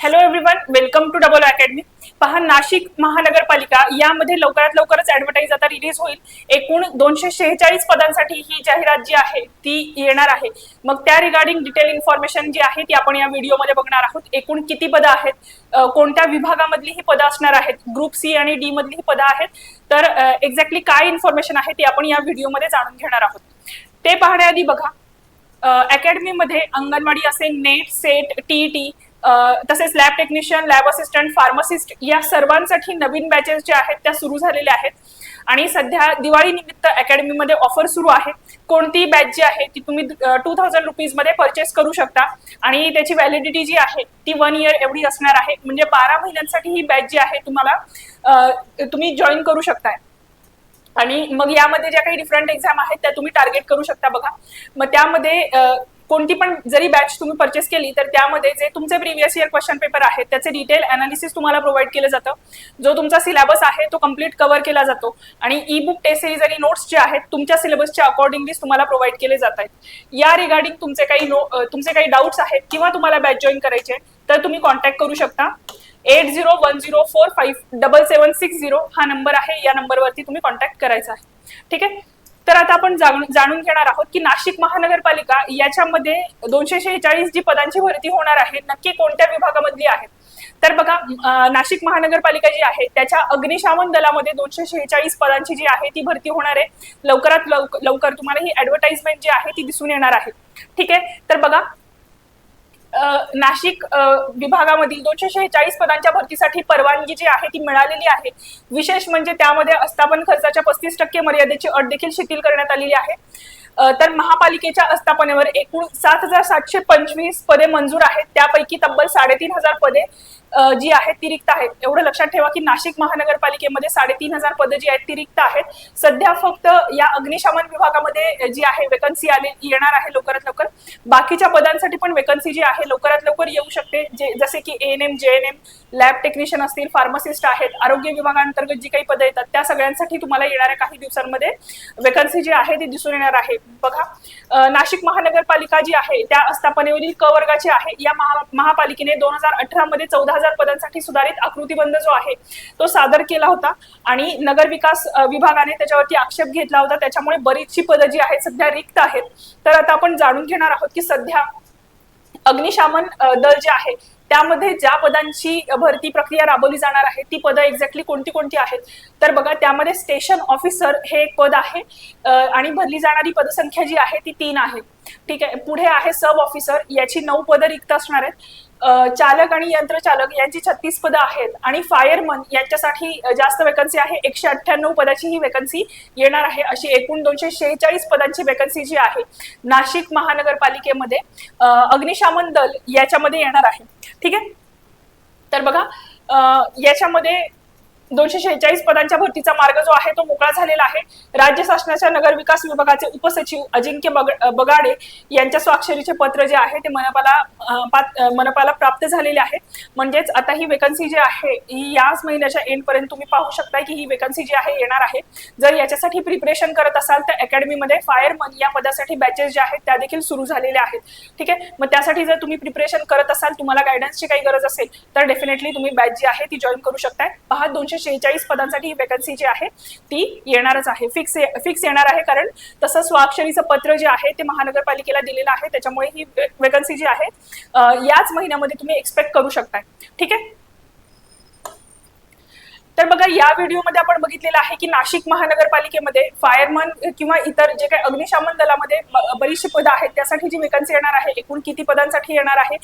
Hello everyone welcome to double academy पहा नाशिक महानगरपालिका यामध्ये लवकरात लवकरच ऍडव्हर्टाईज आता रिलीज होईल. एकूण दोनशे शेहेचाळीस पदांसाठी ही जाहिरात जी आहे ती येणार आहे. मग त्या रिगार्डिंग डिटेल इन्फॉर्मेशन जी आहे ती आपण या व्हिडिओमध्ये बघणार आहोत. एकूण किती पदं आहेत? कोणत्या विभागामधली ही पदं असणार आहेत? ग्रुप सी आणि डी मधली ही पदं आहेत. तर एक्झॅक्टली काय इन्फॉर्मेशन आहे ती आपण या व्हिडिओमध्ये जाणून घेणार आहोत. ते पाहण्याआधी बघा अकॅडमीमध्ये अंगणवाडी असेल नेट सेट टी टी तसेच lab technician lab assistant pharmacist या सर्वांसाठी नवीन बॅचेस ज्या आहेत त्या सुरू झालेल्या आहेत. आणि सध्या दिवाळी निमित्त अकॅडमीमध्ये ऑफर सुरू आहे. कोणती बॅच जी आहे ती तुम्ही टू थाउजंड रुपीजमध्ये परचेस करू शकता. आणि त्याची व्हॅलिडिटी जी आहे ती वन इयर एवढी असणार आहे. म्हणजे बारा महिन्यांसाठी ही बॅच जी आहे तुम्हाला तुम्ही जॉईन करू शकताय. आणि मग यामध्ये ज्या काही डिफरंट एक्झाम आहेत त्या तुम्ही टार्गेट करू शकता बघा. मग त्यामध्ये कोणती पण जरी बॅच तुम्ही परचेस केली तर त्यामध्ये जे तुमचे प्रिव्हियस इयर क्वेश्चन पेपर आहेत त्याचे डिटेल अनालिसिस तुम्हाला प्रोव्हाइड केलं जातं. जो तुमचा सिलेबस आहे तो कंप्लीट कव्हर केला जातो. आणि ई बुक टेस्ट सिरीज आणि नोट्स जे आहेत तुमच्या सिलेबसच्या अकॉर्डिंगली तुम्हाला प्रोव्हाइड केले जात आहेत. या रिगार्डिंग तुमचे काही नो तुमचे काही डाऊट्स आहेत किंवा तुम्हाला बॅच जॉईन करायचे आहे, तर तुम्ही कॉन्टॅक्ट करू शकता. Eight zero one zero four five double seven six zero हा नंबर आहे या नंबरवरती तुम्ही कॉन्टॅक्ट करायचा आहे. ठीक आहे? तर आता आपण जाणून जाणून घेणार आहोत की नाशिक महानगरपालिका याच्यामध्ये दोनशे शेहेचाळीस जी पदांची भरती होणार आहे नक्की कोणत्या विभागामधली आहे? तर बघा नाशिक महानगरपालिका जी आहे त्याच्या अग्निशामन दलामध्ये दोनशे शेहेचाळीस पदांची जी आहे ती भरती होणार आहे. लवकरात लवकर तुम्हाला ही ऍडव्हर्टाइजमेंट जी आहे ती दिसून येणार आहे. ठीक आहे? तर बघा नाशिक विभागामधील दोनशे शेहेचाळीस पदांच्या भरतीसाठी परवानगी जी आहे ती मिळालेली आहे. विशेष म्हणजे त्यामध्ये आस्थापन खर्चाच्या पस्तीस टक्के मर्यादेची अट देखील शिथिल करण्यात आलेली आहे. तर महापालिकेच्या आस्थापनेवर एकूण सात हजार सातशे पंचवीस पदे मंजूर आहेत. त्यापैकी तब्बल साडेतीन हजार पदे जी आहेत ती रिक्त आहेत. एवढं लक्षात ठेवा की नाशिक महानगरपालिकेमध्ये साडेतीन हजार पदं जी आहेत ती रिक्त आहेत. सध्या फक्त या अग्निशमन विभागामध्ये जी आहे वेकन्सी आले येणार आहे लवकरात लवकर. बाकीच्या पदांसाठी पण वेकन्सी जी आहे लवकरात लवकर येऊ शकते. जे जसे की N M J N M lab technician असतील फार्मासिस्ट आहेत आरोग्य विभागांतर्गत जी काही पदं येतात त्या सगळ्यांसाठी तुम्हाला येणाऱ्या काही दिवसांमध्ये वेकन्सी जी आहे ती दिसून येणार आहे. बघा नाशिक महानगरपालिका जी आहे त्या आस्थापनेवरील क वर्गाची आहे. या महा महापालिकेने दोन हजार अठरा मध्ये चौदा हजार पदांसाठी सुधारित आकृतीबंध जो आहे तो सादर केला होता. आणि नगर विकास विभागाने त्याच्यावरती आक्षेप घेतला होता. त्याच्यामुळे बरीचशी पदं जी आहेत सध्या रिक्त आहेत. तर आता आपण जाणून घेणार आहोत की सध्या अग्निशामन दल जे आहे त्यामध्ये ज्या पदांची भरती प्रक्रिया राबवली जाणार आहे ती पदं एक्झॅक्टली कोणती कोणती आहेत? तर बघा त्यामध्ये स्टेशन ऑफिसर हे एक पद आहे. आणि भरली जाणारी पदसंख्या जी आहे ती तीन आहे. ठीक आहे पुढे आहे सब ऑफिसर याची नऊ पदं रिक्त असणार आहेत. चालक आणि यंत्रचालक यांची छत्तीस पदं आहेत आणि फायरमन यांच्यासाठी जास्त वेकन्सी आहे. एकशे अठ्ठ्याण्णव पदाची ही वेकन्सी येणार आहे. अशी एकूण दोनशे शेहेचाळीस पदांची वेकन्सी जी आहे नाशिक महानगरपालिकेमध्ये अग्निशामन दल याच्यामध्ये येणार आहे. ठीक आहे? तर बघा याच्यामध्ये दोनशे शेहेचाळीस पदांच्या भरतीचा मार्ग जो आहे तो मोकळा झालेला आहे. राज्य शासनाच्या नगर विकास विभागाचे उपसचिव अजिंक्य बग- बगाडे यांच्या स्वाक्षरीचे पत्र जे आहे ते मनपाला पात- मनपाला प्राप्त झालेले आहे. म्हणजेच आता ही वेकन्सी जी आहे ही याच महिन्याच्या एंड पर्यंत तुम्ही पाहू शकता की ही वेकन्सी जी आहे येणार आहे. जर याच्यासाठी प्रिपरेशन करत असाल तर अकॅडमीमध्ये फायरमन या पदासाठी बॅचेस ज्या आहेत त्या देखील सुरू झालेल्या आहेत. ठीक आहे? मग त्यासाठी जर तुम्ही प्रिपरेशन करत असाल तुम्हाला गायडन्सची काही गरज असेल तर डेफिनेटली तुम्ही बॅच जी आहे ती जॉईन करू शकताय. पहा दोनशे शेहेचाळीस पदांसाठी ही वेकन्सी जी आहे ती येणारच आहे. फिक्स फिक्स येणार आहे कारण तसं स्वाक्षरीचं पत्र जे आहे ते महानगरपालिकेला दिलेलं आहे. त्याच्यामुळे ही वेकन्सी जी आहे याच महिन्यामध्ये तुम्ही एक्सपेक्ट करू शकताय. ठीक आहे? तर बघा या व्हिडिओमध्ये आपण बघितलेलं आहे की नाशिक महानगरपालिकेमध्ये फायरमन किंवा इतर जे काही अग्निशामन दलामध्ये बरीचशी पदं आहेत. त्यासाठी जी वेकन्सी येणार आहे एकूण किती पदांसाठी येणार आहे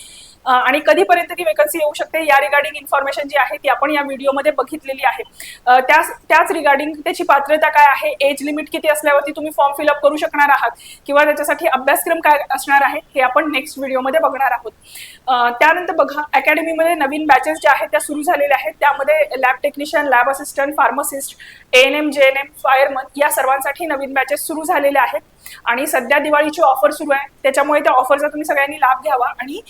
आणि कधीपर्यंत ती वेकन्सी येऊ शकते या रिगार्डिंग इन्फॉर्मेशन जी आहे ती आपण या व्हिडिओमध्ये बघितलेली आहे. त्याच त्याच रिगार्डिंग त्याची पात्रता काय आहे एज लिमिट किती असल्यावरती तुम्ही फॉर्म फिलअप करू शकणार आहात किंवा त्याच्यासाठी अभ्यासक्रम काय असणार आहे हे आपण नेक्स्ट व्हिडिओमध्ये बघणार आहोत. त्यानंतर बघा अकॅडमीमध्ये नवीन बॅचेस ज्या आहेत त्या सुरू झालेल्या आहेत. त्यामध्ये lab technician lab assistant pharmacist N M J N M fireman या सर्वांसाठी नवीन बॅचेस सुरू झालेल्या आहेत. आणि सध्या दिवाळीची ऑफर सुरू आहे. त्याच्यामुळे त्या ऑफरचा तुम्ही सगळ्यांनी लाभ घ्यावा. आणि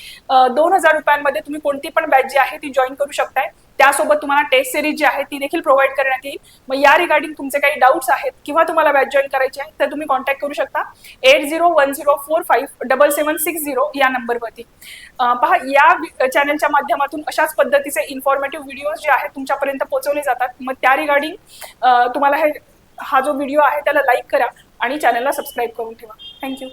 दोन हजार रुपयांमध्ये तुम्ही कोणती पण बॅच जी आहे ती जॉईन करू शकताय. त्यासोबत तुम्हाला टेस्ट सिरीज जी आहे ती देखील प्रोव्हाइड करण्यात येईल. मग या रिगार्डिंग तुमचे काही डाऊट्स आहेत किंवा तुम्हाला बॅच जॉईन करायची आहे तर तुम्ही कॉन्टॅक्ट करू शकता. Eight zero one zero four five double seven six zero या नंबरवरती पहा या चॅनलच्या माध्यमातून अशाच पद्धतीचे इन्फॉर्मेटिव्ह व्हिडिओज जे आहेत तुमच्यापर्यंत पोहोचवले जातात. मग त्या रिगार्डिंग तुम्हाला हे हा जो व्हिडिओ आहे त्याला लाईक करा. आणि चॅनलला सबस्क्राईब करून ठेवा. थँक्यू.